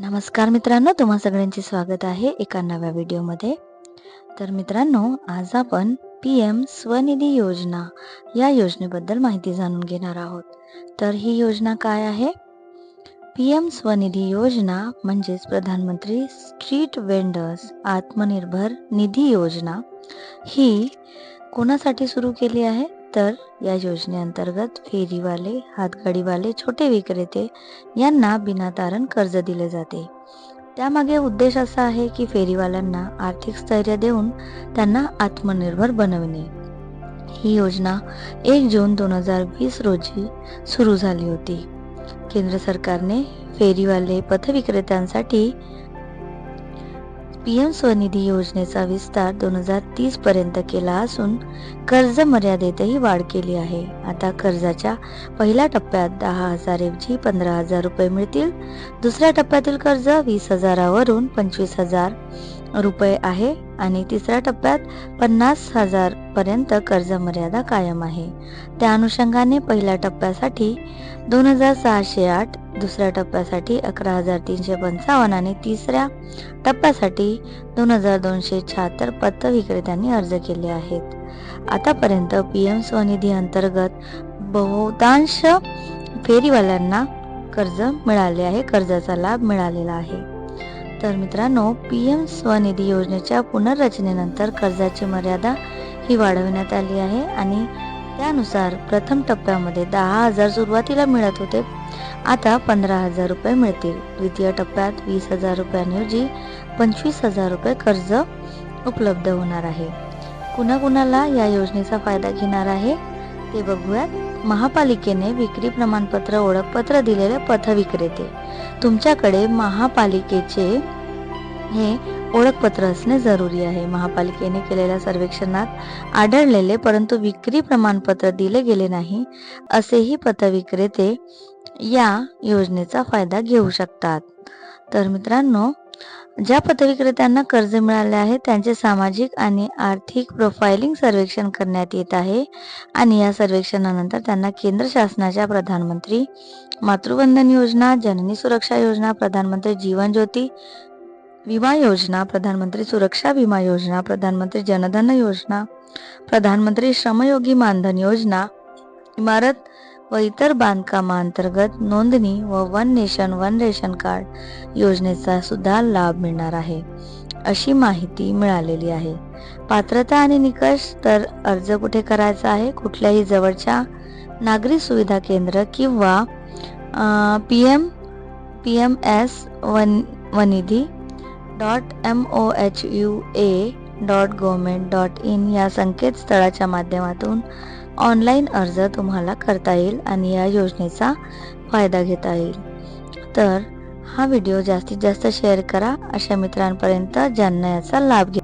नमस्कार मित्रांनो तुम्हा सगळ्यांचे स्वागत आहे एका नव्या व्हिडिओमध्ये. तर मित्रांनो आज आपण पी एम स्वनिधी योजना या योजनेबद्दल माहिती जाणून घेणार आहोत. तर ही योजना काय आहे? पी एम स्वनिधी योजना म्हणजेच प्रधानमंत्री स्ट्रीट वेंडर्स आत्मनिर्भर निधी योजना ही कोणासाठी सुरू केली आहे? तर या योजनेअंतर्गत फेरीवाले हातगाडीवाले छोटे विक्रेते यांना बिनातारण कर्ज दिले जाते. त्यामागे उद्देश असा आहे की फेरीवाल्यांना आर्थिक स्थैर्य देऊन त्यांना आत्मनिर्भर बनवणे. ही योजना एक जून दोन हजार वीस रोजी सुरू झाली होती. केंद्र सरकारने फेरीवाले पथविक्रेत्यांसाठी पी एम स्वनिधी योजनेचा विस्तार दोन हजार तीस पर्यंत केला असून कर्ज मर्यादेतही वाढ केली आहे. आता कर्जाच्या पहिल्या टप्प्यात दहा हजार ऐवजी पंधरा हजार रुपये मिळतील. दुसऱ्या टप्प्यातील कर्ज वीस हजारावरून पंचवीस हजार रुपये आहे आणि तिसऱ्या टप्प्यात पन्नास हजार पर्यंत कर्ज मर्यादा कायम आहे. त्या अनुषंगाने पहिल्या टप्प्यासाठी दोन हजार सहाशे आठ दुसऱ्या टप्प्यासाठी अकरा हजार तीनशे पंचावन्न आणि तिसऱ्या टप्प्यासाठी दोन हजार दोनशे शहात्तर पत्र विक्रेत्यांनी अर्ज केले आहेत. आतापर्यंत पी एम स्वनिधी अंतर्गत बहुतांश फेरीवाल्यांना कर्ज मिळाले आहे कर्जाचा लाभ मिळालेला आहे. तर मित्रांनो पी एम स्वनिधी योजनेच्या पुनर्रचनेनंतर कर्जाची मर्यादा ही वाढवण्यात आली आहे आणि त्यानुसार प्रथम टप्प्यामध्ये दहा हजार सुरुवातीला मिळत होते आता पंधरा हजार रुपये मिळतील. द्वितीय टप्प्यात वीस हजार रुपयांऐवजी पंचवीस हजार रुपये कर्ज उपलब्ध होणार आहे. कुणाकुणाला या योजनेचा फायदा घेणार आहे? ते बघूयात. महापालिकेने विक्री प्रमाणपत्र ओळखपत्र दिलेले पथविक्रेते तुमच्याकडे महापालिकेचे हे ओळखपत्र असणे जरुरी आहे. महापालिकेने केलेल्या सर्वेक्षणात आढळलेले परंतु विक्री प्रमाणपत्र दिले गेले नाही असेही पथविक्रेते या योजनेचा फायदा घेऊ शकतात. तर मित्रांनो ज्या पथविक्रेत्यांना कर्ज मिळाले आहे त्यांचे सामाजिक आणि आर्थिक प्रोफाइलिंग सर्वेक्षण करण्यात येत आहे आणि या सर्वेक्षणानंतर त्यांना केंद्र शासनाच्या प्रधानमंत्री मातृवंदन योजना जननी सुरक्षा योजना प्रधानमंत्री जीवन ज्योती विमा योजना प्रधानमंत्री सुरक्षा विमा योजना प्रधानमंत्री जनधन योजना प्रधानमंत्री श्रमयोगी मानधन योजना इमारत व इतर बांधकामांतर्गत नोंदणी व one nation one ration card योजनेचा सुद्धा लाभ मिळणार आहे. अशी माहिती मिळालेली आहे. पात्रता आणि निकष तर अर्ज कुठे करायचा आहे? कुठल्याही जवळच्या नागरी सुविधा केंद्र किंवा P M P M S one वनिधी dot M O H U A dot government dot in या संकेतस्थळाच्या माध्यमातून ऑनलाईन अर्ज तुम्हाला करता येईल आणि या योजनेचा फायदा घेता येईल. तर हा व्हिडिओ जास्तीत जास्त शेअर करा. अशा मित्रांपर्यंत ज्यांना याचा लाभ घे